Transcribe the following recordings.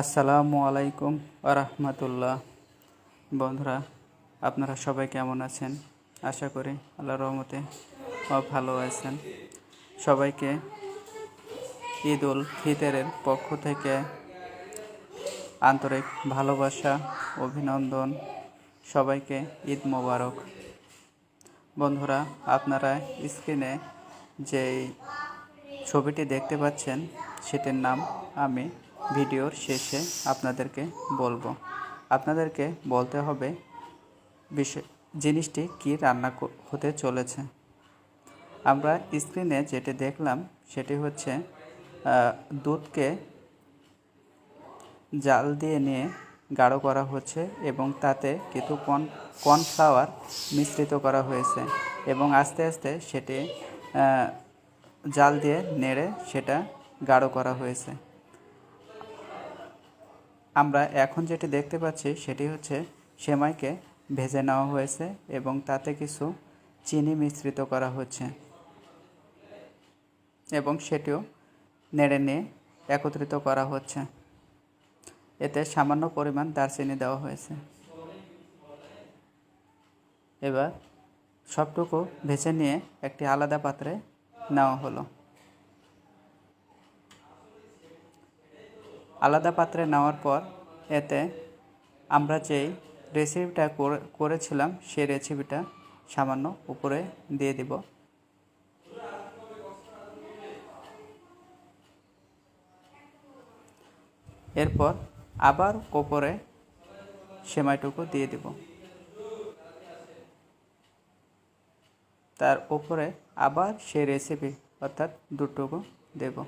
আসসালামু আলাইকুম আরহামতুল্লাহ বন্ধুরা, আপনারা সবাই কেমন আছেন? আশা করি আল্লাহ রহমতে ভালো আছেন। সবাইকে ঈদ উল ফিতরের পক্ষ থেকে আন্তরিক ভালোবাসা, অভিনন্দন, সবাইকে ঈদ মোবারক। বন্ধুরা, আপনারা স্ক্রিনে যেই ছবিটি দেখতে পাচ্ছেন, সেটির নাম আমি ভিডিওর শেষে আপনাদেরকে বলব। আপনাদেরকে বলতে হবে বিষয় জিনিসটি কি রান্না হতে চলেছে। আমরা স্ক্রিনে যেটি দেখলাম, সেটি হচ্ছে দুধকে জাল দিয়ে নিয়ে গাঢ় করা হচ্ছে এবং তাতে কিছু কর্ন, কর্নফ্লাওয়ার মিশ্রিত করা হয়েছে এবং আস্তে আস্তে সেটি জাল দিয়ে নেড়ে সেটা গাঢ় করা হয়েছে। আমরা এখন যেটি দেখতে পাচ্ছি সেটি হচ্ছে সেমাইকে ভেজে নেওয়া হয়েছে এবং তাতে কিছু চিনি মিশ্রিত করা হচ্ছে। এবং সেটিও নেড়ে নিয়ে একত্রিত করা হচ্ছে। এতে সামান্য পরিমাণ দারচিনি দেওয়া হয়েছে। এবার সবটুকু ভেজে নিয়ে একটি আলাদা পাত্রে নেওয়া হলো। আলাদা পাত্রে নেওয়ার পর এতে আমরা যেই রেসিপিটা করে- করেছিলাম, সেই রেসিপিটা সামান্য উপরে দিয়ে দিব। এরপর আবার ওপরে সেমাইটুকু দিয়ে দিব। তার উপরে আবার সেই রেসিপি অর্থাৎ দুটুকু দেব।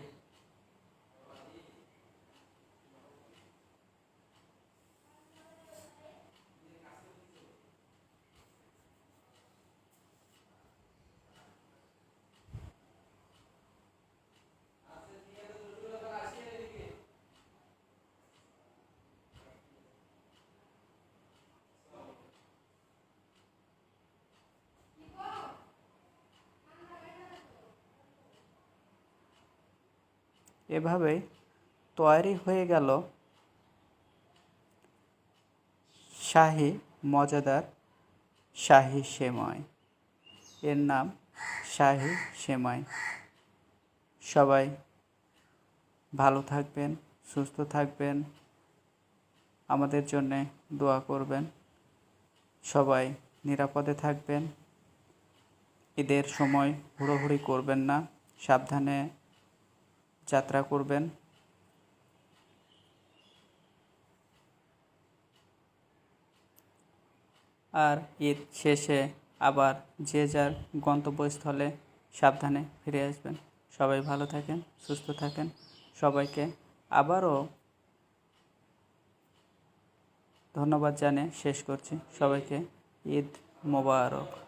এভাবেই তৈরি হয়ে গেল শাহি মজাদার শাহি সেমাই। এর নাম শাহি সেমাই। সবাই ভালো থাকবেন, সুস্থ থাকবেন, আমাদের জন্যে দোয়া করবেন। সবাই নিরাপদে থাকবেন। ঈদের সময় হুড়োহুড়ি করবেন না, সাবধানে যাত্রা করবেন। আর ঈদ শেষে আবার যে যার গন্তব্যস্থলে সাবধানে ফিরে আসবেন। সবাই ভালো থাকেন, সুস্থ থাকেন। সবাইকে আবারও ধন্যবাদ জানিয়ে শেষ করছি। সবাইকে ঈদ মোবারক।